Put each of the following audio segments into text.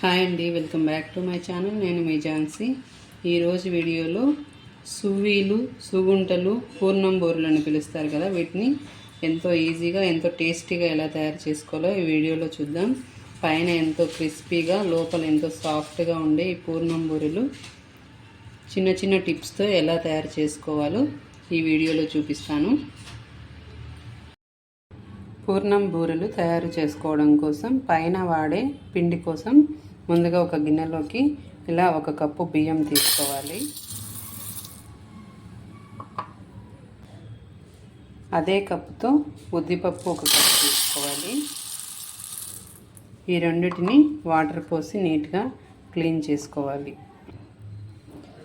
Hi అండి welcome back to my channel. నేను మీ ఝాన్సీ. ఈరోజు వీడియోలో సువీలు సుగుంటలు పూర్ణం బోరులు అని పిలుస్తారు కదా వీటిని. ఎంతో ఈజీగా ఎంతో టేస్టీగా ఎలా తయారు చేసుకోవాలో ఈ వీడియోలో చూద్దాం. పైన ఎంతో క్రిస్పీగా లోపల ఎంతో సాఫ్ట్గా ఉండే ఈ పూర్ణం బూరెలు చిన్న చిన్న టిప్స్తో ఎలా తయారు చేసుకోవాలో ఈ వీడియోలో చూపిస్తాను. పూర్ణం బూరెలు తయారు చేసుకోవడం కోసం పైన వాడే పిండి కోసం ముందుగా ఒక గిన్నెలోకి ఇలా ఒక కప్పు బియ్యం తీసుకోవాలి. అదే కప్పుతో ఉద్దిపప్పు ఒక కప్పు తీసుకోవాలి. ఈ రెండిటిని వాటర్ పోసి నీట్గా క్లీన్ చేసుకోవాలి.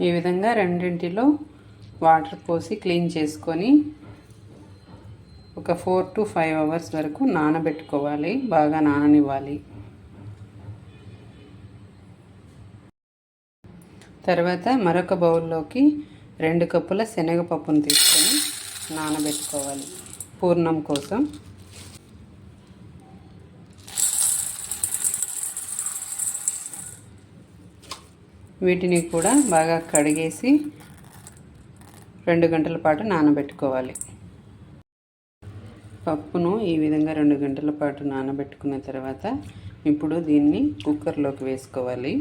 ఈ విధంగా రెండింటిలో వాటర్ పోసి క్లీన్ చేసుకొని ఒక ఫోర్ టు ఫైవ్ అవర్స్ వరకు నానబెట్టుకోవాలి. బాగా నాననివ్వాలి. తర్వాత మరొక బౌల్లోకి రెండు కప్పుల శనగపప్పును తీసుకొని నానబెట్టుకోవాలి పూర్ణం కోసం. వీటిని కూడా బాగా కడిగేసి రెండు గంటల పాటు నానబెట్టుకోవాలి. పప్పును ఈ విధంగా రెండు గంటల పాటు నానబెట్టుకున్న తర్వాత ఇప్పుడు దీన్ని కుక్కర్లోకి వేసుకోవాలి.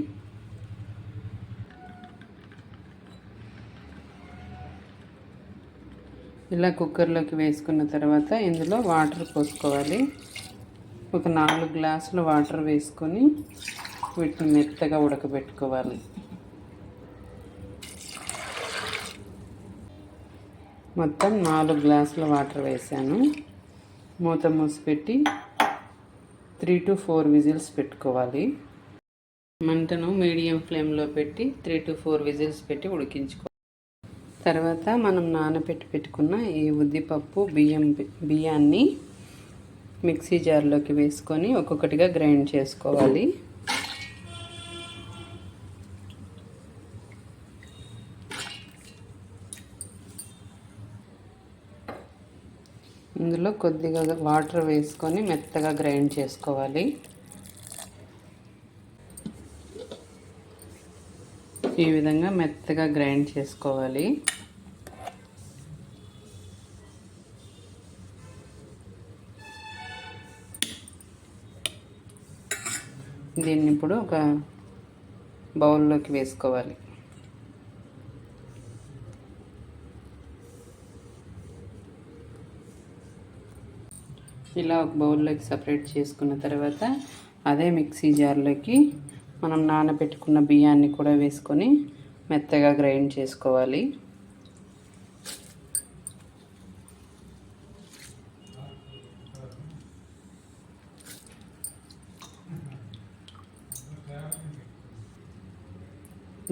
ఇలా కుక్కర్లోకి వేసుకున్న తర్వాత ఇందులో వాటర్ పోసుకోవాలి. ఒక నాలుగు గ్లాసులు వాటర్ వేసుకొని వీటిని మెత్తగా ఉడకబెట్టుకోవాలి. మొత్తం నాలుగు గ్లాసుల వాటర్ వేసాను. మూత మూసి పెట్టి త్రీ టు ఫోర్ విజిల్స్ పెట్టుకోవాలి. మంటను మీడియం ఫ్లేమ్లో పెట్టి త్రీ టు ఫోర్ విజిల్స్ పెట్టి ఉడికించుకోవాలి తర్వాత మనం నానబెట్టి పెట్టుకున్న ఈ ఉద్దిపప్పు బియ్యం బియ్యాన్ని మిక్సీ జార్లోకి వేసుకొని ఒక్కొక్కటిగా గ్రైండ్ చేసుకోవాలి. ఇందులో కొద్దిగా వాటర్ వేసుకొని మెత్తగా గ్రైండ్ చేసుకోవాలి. ఈ విధంగా మెత్తగా గ్రైండ్ చేసుకోవాలి. దీన్ని ఇప్పుడు ఒక బౌల్లోకి వేసుకోవాలి. ఇలా ఒక బౌల్లోకి సపరేట్ చేసుకున్న తర్వాత అదే మిక్సీ జార్లోకి మనం నానబెట్టుకున్న బియ్యాన్ని కూడా వేసుకొని మెత్తగా గ్రైండ్ చేసుకోవాలి.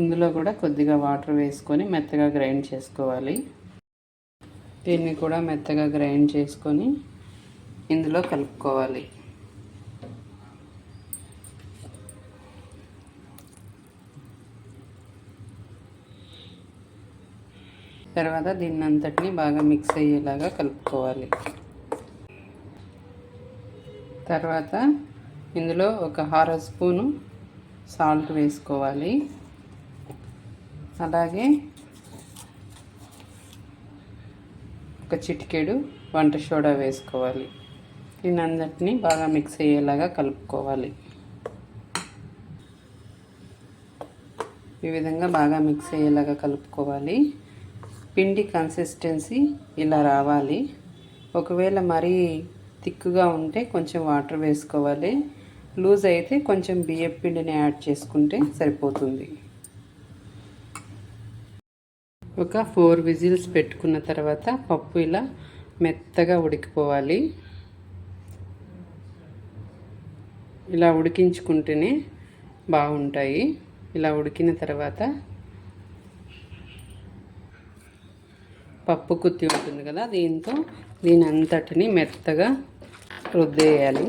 ఇందులో కూడా కొద్దిగా వాటర్ వేసుకొని మెత్తగా గ్రైండ్ చేసుకోవాలి. దీన్ని కూడా మెత్తగా గ్రైండ్ చేసుకొని ఇందులో కలుపుకోవాలి. తర్వాత దీన్ని అంతటిని బాగా మిక్స్ అయ్యేలాగా కలుపుకోవాలి. తర్వాత ఇందులో ఒక హార స్పూను సాల్ట్ వేసుకోవాలి. అలాగే ఒక చిటికెడు వంట సోడా వేసుకోవాలి. దీని అందటిని బాగా మిక్స్ అయ్యేలాగా కలుపుకోవాలి. ఈ విధంగా బాగా మిక్స్ అయ్యేలాగా కలుపుకోవాలి. పిండి కన్సిస్టెన్సీ ఇలా రావాలి. ఒకవేళ మరీ థిక్గా ఉంటే కొంచెం వాటర్ వేసుకోవాలి. లూజ్ అయితే కొంచెం బియ్యం పిండిని యాడ్ చేసుకుంటే సరిపోతుంది. ఒక ఫోర్ విజిల్స్ పెట్టుకున్న తర్వాత పప్పు ఇలా మెత్తగా ఉడికిపోవాలి. ఇలా ఉడికించుకుంటేనే బాగుంటాయి. ఇలా ఉడికిన తర్వాత పప్పు కుత్తి ఉంటుంది కదా దీంతో దీని అంతటిని మెత్తగా రుద్దేయాలి.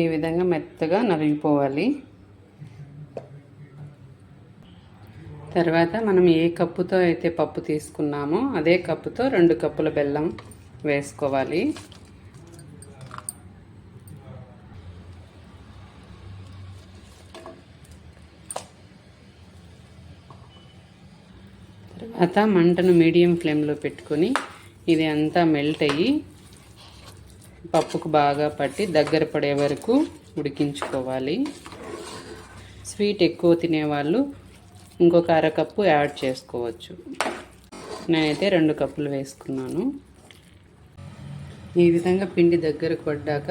ఈ విధంగా మెత్తగా నలిగిపోవాలి. తర్వాత మనం ఏ కప్పుతో అయితే పప్పు తీసుకున్నామో అదే కప్పుతో రెండు కప్పుల బెల్లం వేసుకోవాలి. తర్వాత మంటను మీడియం ఫ్లేమ్లో పెట్టుకొని ఇది అంతా మెల్ట్ అయ్యి పప్పుకు బాగా పట్టి దగ్గర పడే వరకు ఉడికించుకోవాలి. స్వీట్ ఎక్కువ తినేవాళ్ళు ఇంకొక అరకప్పు యాడ్ చేసుకోవచ్చు. నేనైతే రెండు కప్పులు వేసుకున్నాను. ఈ విధంగా పిండి దగ్గరకు పడ్డాక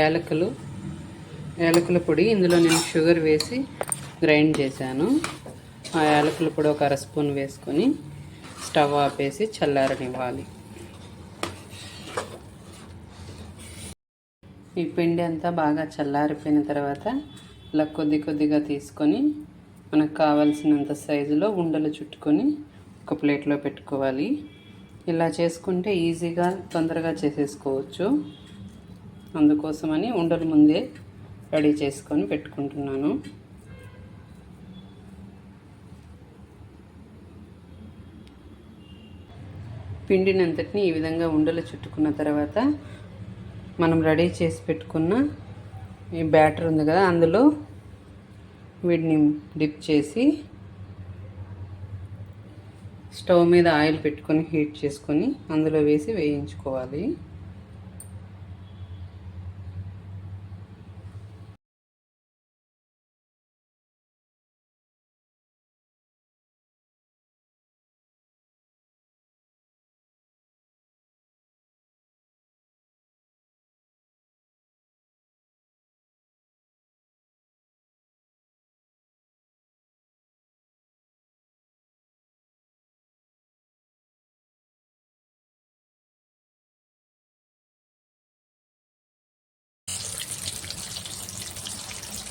యాలకులు యాలకుల పొడి ఇందులో నేను షుగర్ వేసి గ్రైండ్ చేశాను. ఆ యాలకులు కూడా ఒక అర స్పూన్ వేసుకొని స్టవ్ ఆపేసి చల్లారనివ్వాలి. ఈ పిండి అంతా బాగా చల్లారిపోయిన తర్వాత ఇలా కొద్ది కొద్దిగా తీసుకొని మనకు కావాల్సినంత సైజులో ఉండలు చుట్టుకొని ఒక ప్లేట్లో పెట్టుకోవాలి. ఇలా చేసుకుంటే ఈజీగా తొందరగా చేసేసుకోవచ్చు. అందుకోసమని ఉండలు ముందే రెడీ చేసుకొని పెట్టుకుంటున్నాను. పిండినంతటిని ఈ విధంగా ఉండలు చుట్టుకున్న తర్వాత మనం రెడీ చేసి పెట్టుకున్న ఈ బ్యాటర్ ఉంది కదా అందులో వీటిని డిప్ చేసి స్టవ్ మీద ఆయిల్ పెట్టుకొని హీట్ చేసుకొని అందులో వేసి వేయించుకోవాలి.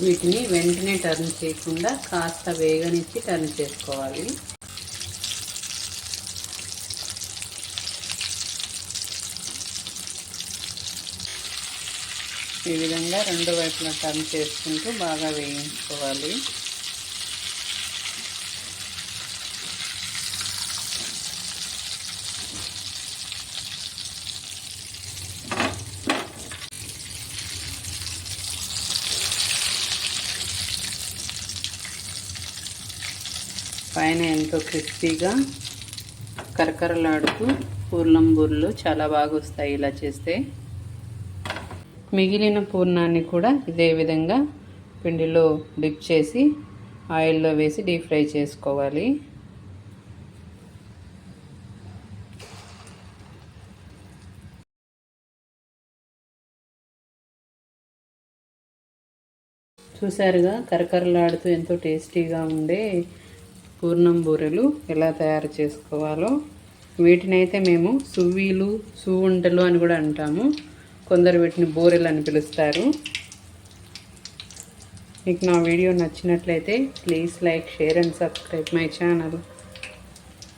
వీటిని వెంటనే టర్న్ చేయకుండా కాస్త వేగనిచ్చి టర్న్ చేసుకోవాలి. ఈ విధంగా రెండు వైపులా టర్న్ చేసుకుంటూ బాగా వేయించుకోవాలి. పైన ఎంతో క్రిస్పీగా కరకరలాడుతూ పూర్ణం బూర్లు చాలా బాగా వస్తాయి ఇలా చేస్తే. మిగిలిన పూర్ణాన్ని కూడా ఇదే విధంగా పిండిలో డిప్ చేసి ఆయిల్లో వేసి డీప్ ఫ్రై చేసుకోవాలి. చూసారుగా కరకరలాడుతూ ఎంతో టేస్టీగా ఉండే పూర్ణం బూరెలు ఎలా తయారు చేసుకోవాలో. వీటినైతే మేము సువ్వీలు సువుంటలు అని కూడా అంటాము. కొందరు వీటిని బూరెలు అని పిలుస్తారు. మీకు నా వీడియో నచ్చినట్లయితే please like share and subscribe my channel.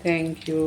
Thank you.